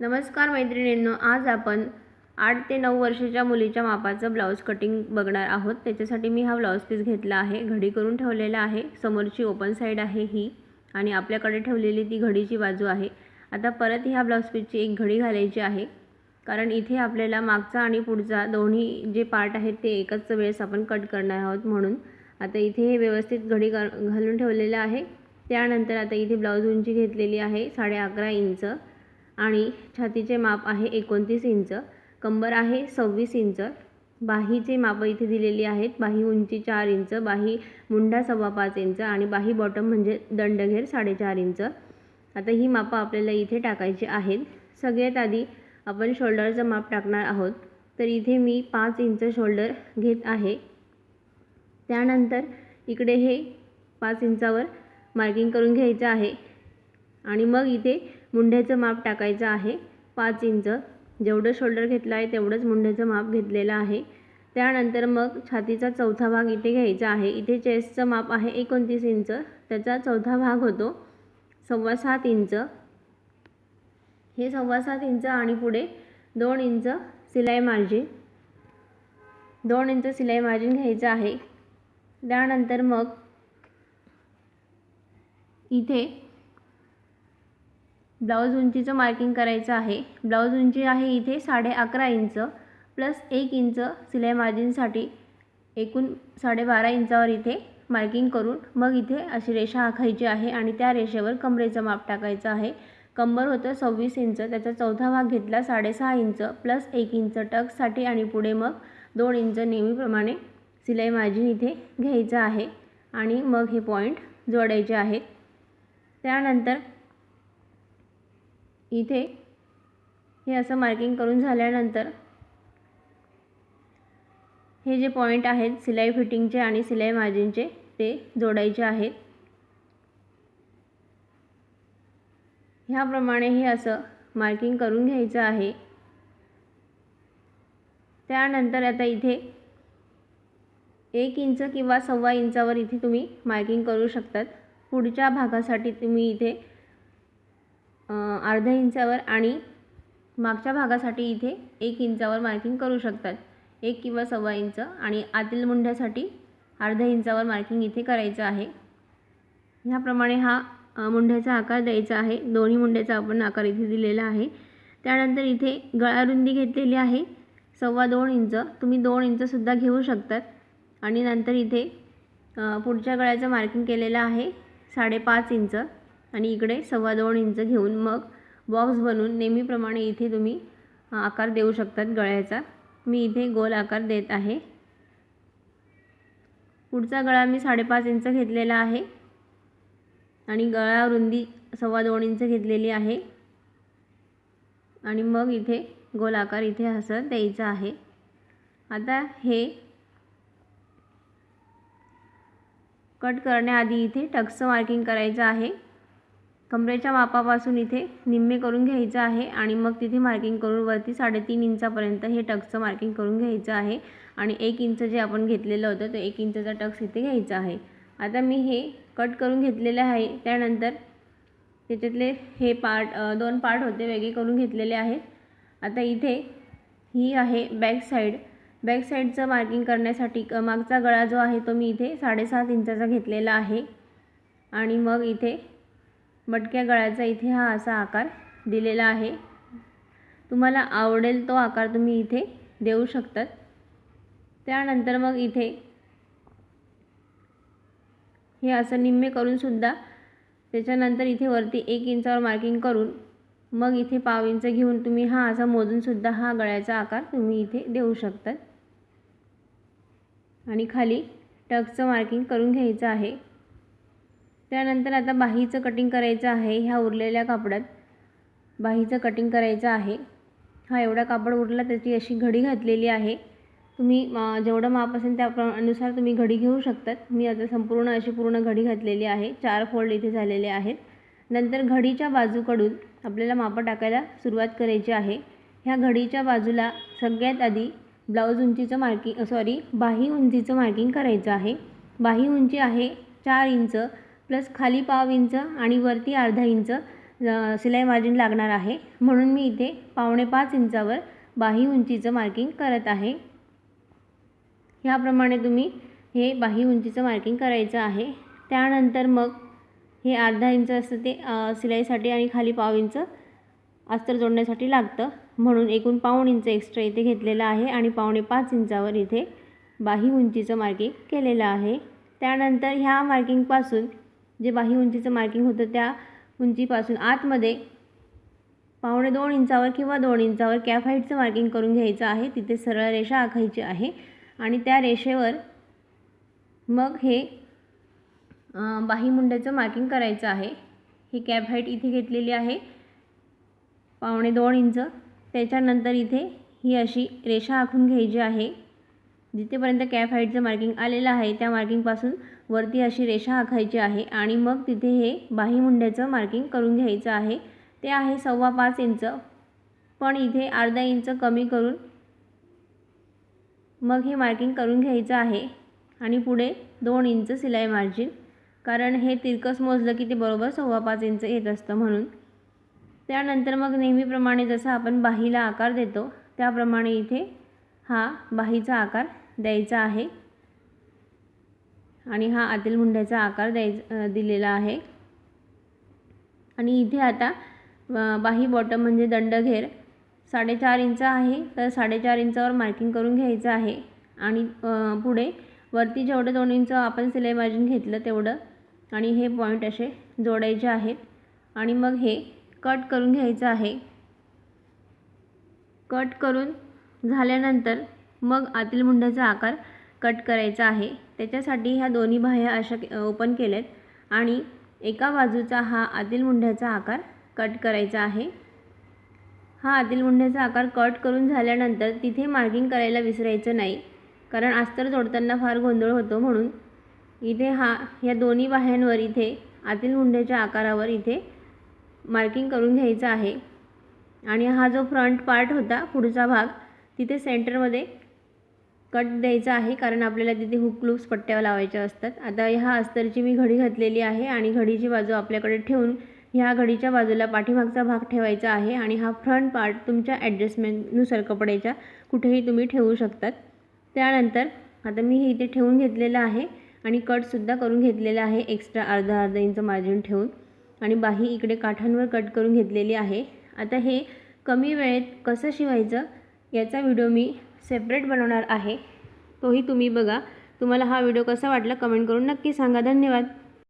नमस्कार मैत्रिणींनो आज आपण आठ ते नऊ वर्षाच्या मुलीच्या मापाचं ब्लाऊज कटिंग बघणार आहोत. त्याच्यासाठी मी हा ब्लाऊज पीस घेतला आहे. घडी करून ठेवलेला आहे. समोरची ओपन साईड आहे ही आणि आपल्याकडे ठेवलेली ती घडीची बाजू आहे. आता परत ह्या ब्लाऊज पीसची एक घडी घालायची आहे. कारण इथे आपल्याला मागचा आणि पुढचा दोन्ही जे पार्ट आहेत ते एकच वेळेस आपण कट करणार आहोत म्हणून. आता इथे हे व्यवस्थित घडी घालून ठेवलेलं आहे. त्यानंतर आता इथे ब्लाऊज उंची घेतलेली आहे साडे अकरा इंच. आणि छातीचे माप आहे एकोणतीस इंच कंबर आहे सव्वीस इंच बाहीचे मापं इथे दिलेली आहेत बाही उंची चार इंच बाही मुंडा सव्वा पाच इंच आणि बाही बॉटम म्हणजे दंडघेर साडेचार इंच. आता ही मापं आपल्याला इथे टाकायची आहेत. सगळ्यात आधी आपण शोल्डरचं माप टाकणार आहोत. तर इथे मी पाच इंच शोल्डर घेत आहे. त्यानंतर इकडे हे पाच इंचावर मार्किंग करून घ्यायचं आहे आणि मग इथे मुंड्याचं माप टाकायचं आहे. पाच इंच. जेवढं शोल्डर घेतलं आहे तेवढंच मुंड्याचं माप घेतलेलं आहे. त्यानंतर मग छातीचा चौथा भाग इथे घ्यायचा आहे. इथे चेस्टचं माप आहे एकोणतीस इंच. त्याचा चौथा भाग होतो सव्वा सात इंच. हे सव्वा सात इंच आणि पुढे दोन इंच सिलाई मार्जिन. दोन इंच सिलाई मार्जिन घ्यायचं आहे. त्यानंतर मग इथे ब्लाऊज उंचीचं मार्किंग करायचं आहे. ब्लाऊज उंची आहे इथे साडे अकरा इंच प्लस एक इंच सिलाई मार्जिनसाठी एकूण साडेबारा इंचावर इथे मार्किंग करून मग इथे अशी रेषा आखायची आहे आणि त्या रेषेवर कमरेचं माप टाकायचं आहे. कंबर होतं सव्वीस इंच त्याचा चौथा भाग घेतला साडेसहा इंच प्लस एक इंच टक्ससाठी आणि पुढे मग दोन इंच नेहमीप्रमाणे सिलाई मार्जिन इथे घ्यायचं आहे. आणि मग हे पॉईंट जोडायचे आहेत. त्यानंतर इथे हे असं मार्किंग करून झाल्यानंतर हे जे पॉईंट आहेत सिलाई फिटिंगचे आणि सिलाई मार्जिनचे ते जोडायचे आहेत. ह्याप्रमाणे हे असं मार्किंग करून घ्यायचं आहे. त्यानंतर आता इथे एक इंच किंवा सव्वा इंचावर इथे तुम्ही मार्किंग करू शकतात. पुढच्या भागासाठी तुम्ही इथे अर्ध्या इंचावर आणि मागच्या भागासाठी इथे एक इंचावर मार्किंग करू शकतात. एक किंवा सव्वा इंच आणि आतील मुंढ्यासाठी अर्ध्या इंचावर मार्किंग इथे करायचं आहे. ह्याप्रमाणे हा मुंढ्याचा आकार द्यायचा आहे. दोन्ही मुंढ्याचा आपण आकार इथे दिलेला आहे. त्यानंतर इथे गळारुंदी घेतलेली आहे. सव्वा दोन इंच. तुम्ही दोन इंचसुद्धा घेऊ शकतात. आणि नंतर इथे पुढच्या गळ्याचं मार्किंग केलेलं आहे. साडेपाच इंच. आणि इकडे सव्वा दोन इंच घेऊन मग बॉक्स बनवून नेहमीप्रमाणे इथे तुम्ही आकार देऊ शकतात गळ्याचा. मी इथे गोल आकार देत आहे. पुढचा गळा मी साडेपाच इंच घेतलेला आहे. आणि गळा रुंदी सव्वा दोन इंच घेतलेली आहे. आणि मग इथे गोल आकार इथे असं द्यायचा आहे. आता हे कट करण्याआधी इथे टक्स मार्किंग करायचं आहे. कमरेच्या मापापासून इथे निम्मे करून घ्यायचं आहे आणि मग तिथे मार्किंग करून वरती साडेतीन इंचापर्यंत हे टक्सचं मार्किंग करून घ्यायचं आहे. आणि एक इंच जे आपण घेतलेलं होतं तो एक इंचचा टक्स इथे घ्यायचा आहे. आता मी हे कट करून घेतलेलं आहे. त्यानंतर त्याच्यातले हे पार्ट दोन पार्ट होते वेगळे करून घेतलेले आहेत. आता इथे ही आहे बॅक साईड बॅक साईडचं मार्किंग करण्यासाठी मागचा गळा जो आहे तो मी इथे साडेसात इंचाचा घेतलेला आहे. आणि मग इथे मटक्या गळ्याचा इथे हा असा आकार दिलेला आहे. तुम्हाला आवडेल तो आकार तुम्ही इथे देऊ शकतात. त्यानंतर मग इथे हे असं निम्मे करूनसुद्धा त्याच्यानंतर इथे वरती एक इंचावर मार्किंग करून मग इथे पाव इंच घेऊन तुम्ही हा असा मोजूनसुद्धा हा गळ्याचा आकार तुम्ही इथे देऊ शकतात. आणि खाली टकचं मार्किंग करून घ्यायचं आहे. त्यानंतर आता बाहीचं कटिंग करायचं आहे ह्या उरलेल्या कापडात. बाहीचं कटिंग करायचं आहे. हा एवढा कापड उरला त्याची अशी घडी घातलेली आहे. तुम्ही जेवढं माप असेल त्यानुसार तुम्ही घडी घेऊ शकतात. मी आता संपूर्ण अशी पूर्ण घडी घातलेली आहे. चार फोल्ड इथे झालेले आहेत. नंतर घडीच्या बाजूकडून आपल्याला मापं टाकायला सुरुवात करायची आहे. ह्या घडीच्या बाजूला सगळ्यात आधी ब्लाऊज उंचीचं मार्किंग सॉरी बाही उंचीचं मार्किंग करायचं आहे. बाही उंची आहे चार इंच प्लस खाली पाव इंच आणि वरती अर्धा इंच सिलाई मार्जिन लागणार आहे. म्हणून मी इथे पावणे पाच इंचावर बाही उंचीचं मार्किंग करत आहे. ह्याप्रमाणे तुम्ही हे बाही उंचीचं मार्किंग करायचं आहे. त्यानंतर मग हे अर्धा इंच असतं ते सिलाईसाठी आणि खाली पाव इंच अस्तर जोडण्यासाठी लागतं. म्हणून एकूण पाऊण इंच एक्स्ट्रा इथे घेतलेलं आहे आणि पावणे पाच इंचावर इथे बाही उंचीचं मार्किंग केलेलं आहे. त्यानंतर ह्या मार्किंगपासून जे बाही उंचीचं मार्किंग होतं त्या उंचीपासून आतमध्ये पावणे दोन इंचावर किंवा दोन इंचावर कॅफ हाईटचं मार्किंग करून घ्यायचं आहे. तिथे सरळ रेषा आखायची आहे आणि त्या रेषेवर मग हे बाही मुंड्याचं मार्किंग करायचं आहे. ही कॅप हाईट इथे घेतलेली आहे. पावणे दोन इंच. त्याच्यानंतर इथे ही अशी रेषा आखून घ्यायची आहे. जिथेपर्यंत कॅफ हाईटचं मार्किंग आलेलं आहे त्या मार्किंगपासून वरती अशी रेषा आखायची आहे आणि मग तिथे हे बाही मुंड्याचं मार्किंग करून घ्यायचं आहे. ते आहे सव्वा पाच इंच. पण इथे अर्धा इंच कमी करून मग हे मार्किंग करून घ्यायचं आहे आणि पुढे दोन इंच सिलाई मार्जिन. कारण हे तिरकस मोजलं की ते बरोबर सव्वा पाच इंच येत असतं म्हणून. त्यानंतर मग नेहमीप्रमाणे जसं आपण बाहीला आकार देतो त्याप्रमाणे इथे हा बाहीचा आकार द्यायचा आहे. आणि हा आतील मुंड्याचा आकार द्यायचा दिलेला आहे. आणि इथे आता बाही बॉटम म्हणजे दंडघेर साडेचार इंच आहे तर साडेचार इंचावर मार्किंग करून घ्यायचं आहे. आणि पुढे वरती जेवढं दोन इंच आपण सिलाई मार्जिन घेतलं तेवढं. आणि हे पॉईंट असे जोडायचे आहेत. आणि मग हे कट करून घ्यायचं आहे. कट करून झाल्यानंतर मग आतील मुंड्याचा आकार कट करायचा आहे. त्याच्यासाठी ह्या दोन्ही बाह्या अशा ओपन केल्यात आणि एका बाजूचा हा आतील मुंड्याचा आकार कट करायचा आहे. हा आतील मुंड्याचा आकार कट करून झाल्यानंतर तिथे मार्किंग करायला विसरायचं नाही कारण अस्तर जोडताना फार गोंधळ होतो म्हणून इथे हा या दोन्ही बाह्यांवर इथे आतील मुंड्याच्या आकारावर इथे मार्किंग करून घ्यायचं आहे. आणि हा जो फ्रंट पार्ट होता पुढचा भाग तिथे सेंटरमध्ये कट द्यायचा आहे कारण आपल्याला तिथे हुक लूप्स पट्ट्या लावायच्या असतात. आता ह्या अस्तरची मी घडी घातलेली आहे आणि घडीची बाजू आपल्याकडे ठेवून ह्या घडीच्या बाजूला पाठीमागचा भाग ठेवायचा आहे आणि हा फ्रंट पार्ट तुमच्या ॲडजस्टमेंटनुसार कपड्याच्या कुठेही तुम्ही ठेवू शकतात. त्यानंतर आता मी हे इथे ठेवून घेतलेलं आहे आणि कटसुद्धा करून घेतलेला आहे एक्स्ट्रा अर्धा अर्धा इंच मार्जिन ठेवून. आणि बाही इकडे काठांवर कट करून घेतलेली आहे. आता हे कमी वेळेत कसं शिवायचं? याचा व्हिडिओ मी सेपरेट बनवणार आहे. तोही तुम्ही बघा. तुम्हाला हा व्हिडिओ कसा वाटला कमेंट करून नक्की सांगा. धन्यवाद.